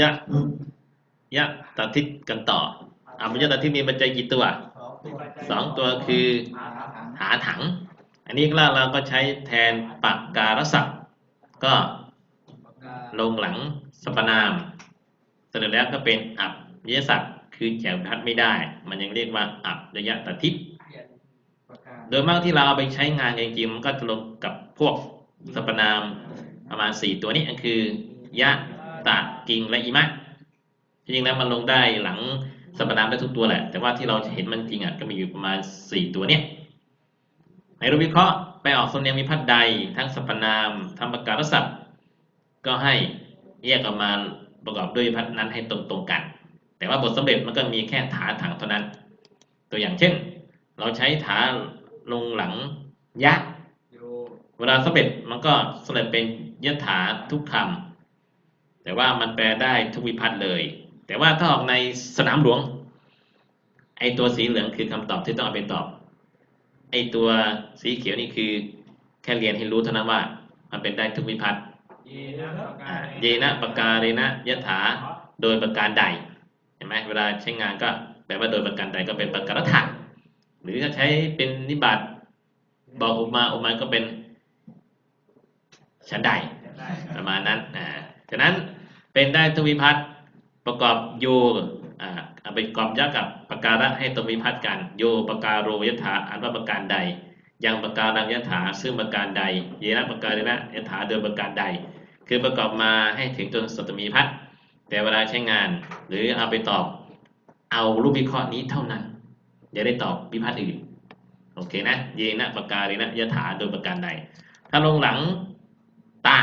ยะยะตทิศกันต่ออภิยะตทิศมีปัจจัยกี่ตัวสองตัวคือหาถัง อันนี้เราเราก็ใช้แทนปากการศัพท์ ก็ลงหลังสรรพนามเสร็จแล้วก็เป็นอับยศัพท์คือแจวทัดไม่ได้ มันยังเรียกว่าอับยะตทิศโดยมากที่เราเอาไปใช้งานจริงๆมันก็จะลงกับพวกสรรพนามประมาณสี่ตัวนี้ก็คือยะ ตะกิงและอิมะจริงๆแล้วมันลงได้หลังสรรพนามได้ทุกตัวแหละ แต่ว่าที่เราเห็นมันจริงอะก็มีอยู่ประมาณสี่ตัวเนี้ยในรูปวิเคราะห์ไปออกสำเนียงมีพัดใด ทั้งสรรพนามทั้งประกาศศัพท์ก็ให้แยกออกมาประกอบด้วยพัดนั้นให้ตรงๆกัน แต่ว่าบทสำเร็จมันก็มีแค่ถาถังเท่านั้น ตัวอย่างเช่น เราใช้ถาลงหลังยะเวลาสำเร็จมันก็สำเร็จเป็นยถาทุกคำ แต่ว่ามันแปลได้ทุกวิพัฒน์เลย แต่ว่าถ้าออกในสนามหลวง ไอตัวสีเหลืองคือคำตอบที่ต้องเอาไปตอบ ไอตัวสีเขียวนี่คือแค่เรียนให้รู้เท่านั้นว่า มันเป็นได้ทุกวิพัฒน์อ่าเยนะปากกาเรนะยถาโดยประการใดเห็นไหมเวลาใช้งานก็แปลว่าโดยประการใดก็เป็นประการถะหรือถ้าใช้เป็นนิบัติบอกอุมาอุมาก็เป็นฉันใดประมาณนั้นอ่าฉะนั้น เป็นได้ทวิพัฒน์ประกอบโยอ่าเอาไปกอบยักกับปากการะให้ทวิพัฒน์กัน โยปาการโรยถาอันว่าประการใด ยังปากการังยถาซึ่งประการใด เยนะปากการะยถาโดยประการใด คือประกอบมาให้ถึงจนสตมีพัฒน์แต่เวลาใช้งาน หรือเอาไปตอบเอารูปวิเคราะห์นี้เท่านั้นอย่าได้ตอบวิพัฒน์อื่นโอเคนะเยนะปากการินะยถาโดยประการใด ถ้าลงหลังตา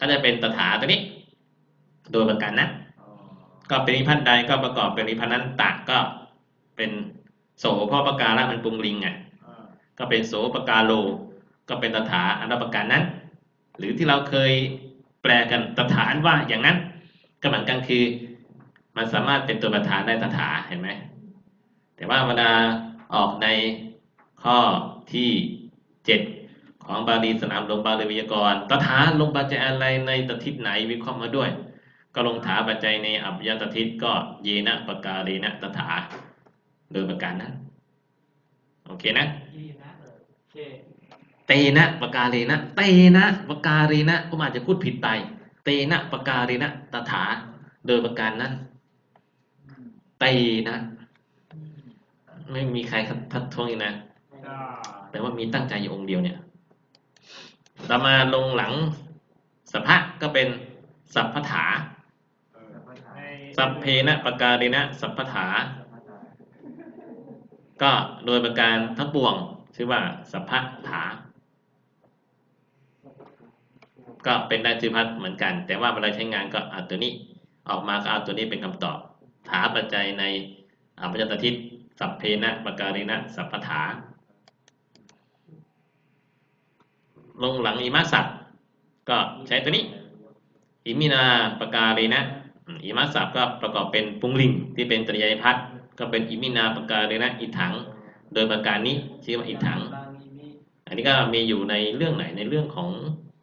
ก็จะเป็นตถาตัวนี้ โดยประการนั้นก็เป็นวิพัฒน์ใดก็ประกอบเป็นวิพัฒน์นั้นตะก็เป็นโสเพราะประการะมันปรุงลิงไงก็เป็นโสปการโล ก็เป็นตถาอันว่าประการนั้น หรือที่เราเคยแปลกันตถาอันว่าอย่างนั้นก็เหมือนกันคือ มันสามารถเป็นตัวประธานได้ตถาเห็นไหมแต่ว่าเวลาออกในข้อที่เจ็ดของบาลีสนามหลวงบาลีวิทยากรตถาลงปัจจัยอะไรในตทิศไหนวิเคราะห์มาด้วย ก็ลงถาปัจจัยในอัพยตทิศก็เยนะปกาเรนะตถาโดยประการนั้นโอเคนะเตนะปกาเรนะเตนะปกาเรนะผมอาจจะพูดผิดไป เตนะปกาเรนะตถาโดยประการนั้นเตนะไม่มีใครทัดท้วงอีกนะแต่ว่ามีตั้งใจอยู่องค์เดียวเนี่ยต่อมาลงหลังสัพพะก็เป็นสัพพถา สัพเพนะปการินะสัพพถา ก็โดยประการทั้งปวง ชื่อว่าสัพพถา ก็เป็นได้ชื่อพัดเหมือนกัน แต่ว่าเวลาใช้งานก็เอาตัวนี้ ออกมาก็เอาตัวนี้เป็นคำตอบ ถาปัจจัยในอภิญญาทิศสัพเพนะปการินะสัพพถา ลงหลังอิมาสัพก็ใช้ตัวนี้อิมินาปการินะ อิมาสัพก็ประกอบเป็นปุงลิงที่เป็นตริยพัฒน์ก็เป็นอิมินาปการินะอิถัง โดยประการนี้ชื่อว่าอิถัง อันนี้ก็มีอยู่ในเรื่องไหนในเรื่องของ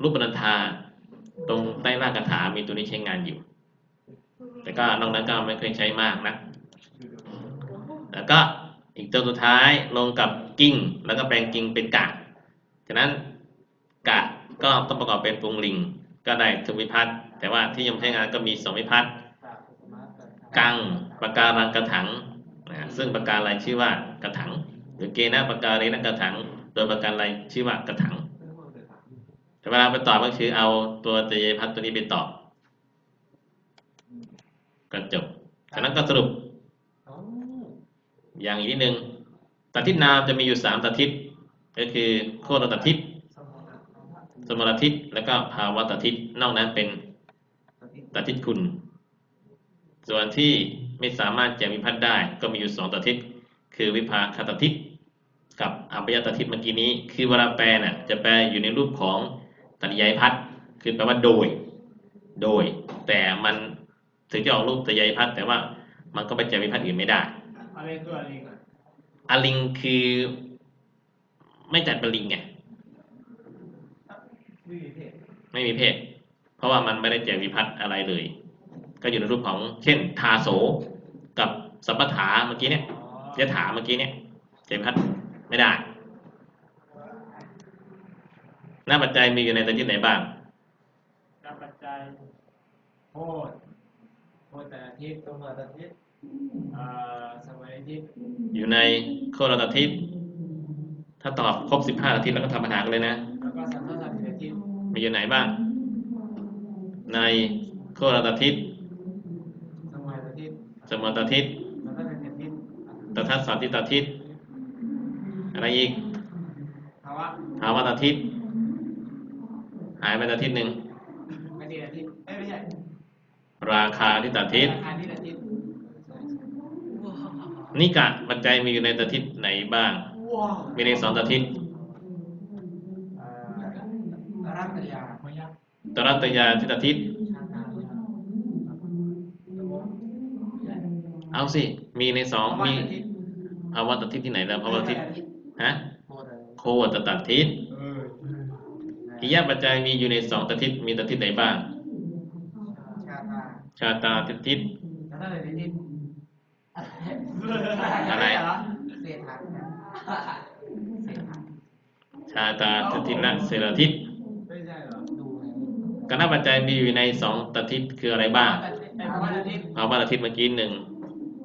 รูปนันธาตรงใต้ล่างคาถามีตัวนี้ใช้งานอยู่ แต่ก็นอกนั้นก็ไม่เคยใช้มากนะแล้วก็อีกตัวสุดท้ายลงกับกิ้ง แล้วก็แปลงกิ้งเป็นกะ ฉะนั้นกะก็ต้องประกอบเป็นปุงลิง ก็ได้ทุกวิพัฒน์แต่ว่าที่ยมใช้งานก็มีสองวิพัฒน์กังปากการังกระถังนะซึ่งปากการอะไรชื่อว่ากระถัง หรือเกณฑ์ปากการีนะกระถัง โดยปากการอะไรชื่อว่ากระถัง แต่เวลาไปตอบก็คือเอาตัวเจยพัฒน์ตัวนี้ไปตอบก็จบฉะนั้นก็สรุป อย่างอีกนิดนึงตัดทิศนามจะมีอยู่สามตัดทิศก็คือโคตรตัดทิศ สมรทิศแล้วก็ภาวะตัดทิศนอกนั้นเป็นตัดทิศคุณ ส่วนที่ไม่สามารถแจกวิพัฒน์ได้ก็มีอยู่สองตัดทิศคือวิภาคตัดทิศกับอัปยตัดทิศเมื่อกี้นี้ คือเวลาแปลน่ะจะแปลอยู่ในรูปของตัดยายพัฒน์คือแปลว่าโดย โดย แต่มันถึงจะออกรูปตัดยายพัฒน์แต่ว่ามันก็ไปแจกวิพัฒน์อื่นไม่ได้อะไรคืออะไรกันอลิงคือไม่จัดเป็นลิงไง ไม่มีเพศไม่มีเพศ เพราะว่ามันไม่ได้แจกวิพัฒน์อะไรเลย ก็อยู่ในรูปของเช่นทาโสกับสัพพถาเมื่อกี้เนี่ยยถาเมื่อกี้เนี่ยเจ็บครับไม่ได้หน้าปัจจัยมีอยู่ในตัวที่ไหนบ้างนับปัจจัยโพดโพดแต่อาทิตย์สมาธิเอ่อสมัยอาทิตย์อยู่ในโคตรอาทิตย์ถ้าตอบครบสิบห้าอาทิตย์แล้วก็ทำปัญหากันเลยนะแล้วก็สัมพันธ์อาทิตย์ มีอยู่ไหนบ้าง ในโคตรอาทิตย์สมัยอาทิตย์สมรอาทิตย์สัมพันธ์อาทิตย์ตทัสสาทิตอาทิตย์อะไรอีกภาวะภาวะอาทิตย์หายไปอาทิตย์หนึ่งอาทิตย์อาทิตย์เอ้ยไม่ใช่ราคาทิตอาทิตย์ราคาที่อาทิตย์นิกะปัจจัยมีอยู่ในอาทิตย์ไหนบ้าง มีในสองอาทิตย์ เอ่อรัตยาพยัคฆ์ ตรัตยาทิตอาทิตย์ชาตาเอาสิ มีในสองภาวะมีอาทิตย์ภาวะอาทิตย์ที่ไหนแล้วภาวะอาทิตย์ฮะโพดอาทิตย์โคตตทิตย์เอออิยะปัจจัยมีอยู่ในสองอาทิตย์มีอาทิตย์ไหนบ้าง ชาตาชาตาทิตย์สัมพันธ์อาทิตย์อะไรเศษหักนะเศษหักชาตาทิตย์และเสรทิตย์ ไม่ใช่เหรอดูไง ค ณะปัจจัยมีอยู่ในสองอาทิตย์คืออะไรบ้างไอ้วันอาทิตย์ภาวะอาทิตย์เมื่อกี้หนึ่ง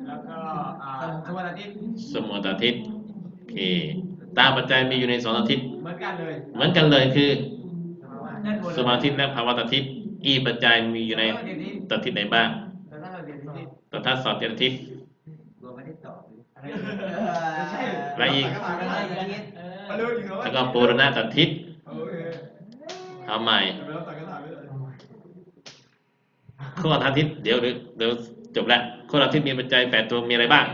แล้วก็อ่าทุกวันอาทิตย์สมุทรอาทิตย์โอเคตาปัจจัยมีอยู่ในสองอาทิตย์เหมือนกันเลยเหมือนกันเลยคือนั่นบนสมาธิและภาวะอาทิตย์อีปัจจัยมีอยู่ในเดี๋ยวนี้อาทิตย์ไหนบ้างแต่ถ้าเราเรียนที่ตทัสสอดอาทิตย์รวมไม่ได้ตอบอะไรไม่ใช่และอีกมาดูอีกแล้วก็ปูรณะอาทิตย์โอเคเอาใหม่ เดี๋ยวเราตัดกระถางไปเลย ข้ออาทิตย์เดี๋ยวเดี๋ยวเดี๋ยวจบแล้วข้ออาทิตย์มีปัจจัยแปดตัวมีอะไรบ้าง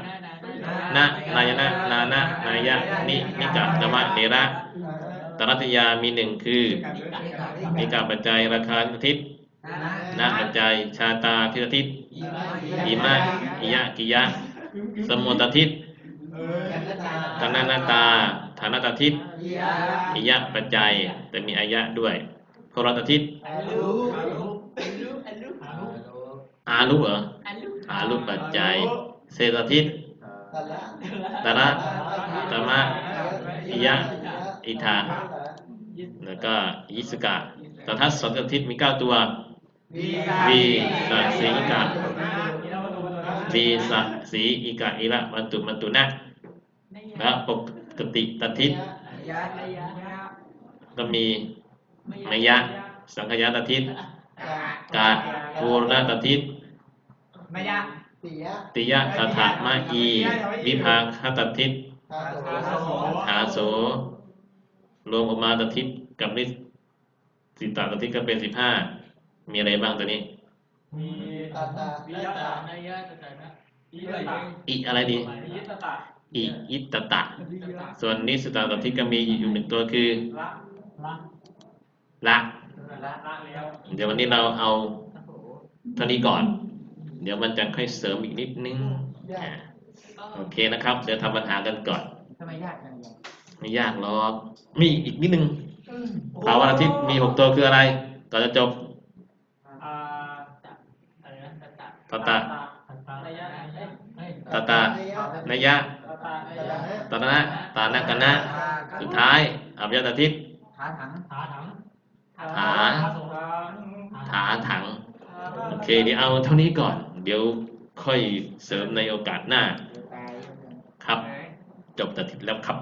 นะนายนะนานะนายะนินิกะธรรมะเนระตรัตยามีหนึ่งคือนิกาปัจจัยราคาอาทิตย์นะปัจจัยชาตาทิตอาทิตย์อิมะอิยะกิยะ สมุตอาทิตย์ธนานาตาฐานาตาทิตย์อิยะปัจจัย แต่มีอายะด้วยโพรตอาทิตย์ อาลุเหรออาลุปัจจัย เศษอาทิตย์ตะละตระตมะอิยะอิทาแล้วก็ยิสกะตทัสสอาทิตย์มีเก้าตัววีสัสีกะวีสัสีอิกะอิระมันตุมันตุนะและปกติตทิตย์ยะยะก็มีมยะ สังขยาตทิตย์กาภูรณตทิตย์ มายะปิยะติยะตถะมะอีวิภาคตทิตย์ทาโสหาโสรวมออกมาตทิตย์กับนิสิตาตทิตย์ก็เป็นสิบห้ามีอะไรบ้างตัวนี้มีตาตาวิยะตานายะตะตะนะวิยะตะอิอะไรดีวิยะตะตะอิอิตตะวิยะตะ ส่วนนิสตาตทิตย์ก็มีอยู่หนึ่งตัวคือละละละละละแล้วเดี๋ยววันนี้เราเอาเท่านี้ก่อน เดี๋ยวมันจะค่อยเสริมอีกนิดนึงอ่าโอเคนะครับ เดี๋ยวทำปัญหากันก่อนทำไมยากจังไม่ยากหรอก มีอีกนิดนึงภาวะอาทิตย์มีหกตัวคืออะไรก่อนจะจบอ่าอะไรนะตะตะตะตะตะระยะเอ้ยตาตานยะตะตะระยะตานะตานะกันนะ สุดท้ายอัพยอาทิตย์ถาถังถาถังถาถาถัง โอเคเดี๋ยวเอาเท่านี้ก่อน เดี๋ยวค่อยเสริมในโอกาสหน้าครับ จบแต่ทิศแล้วครับ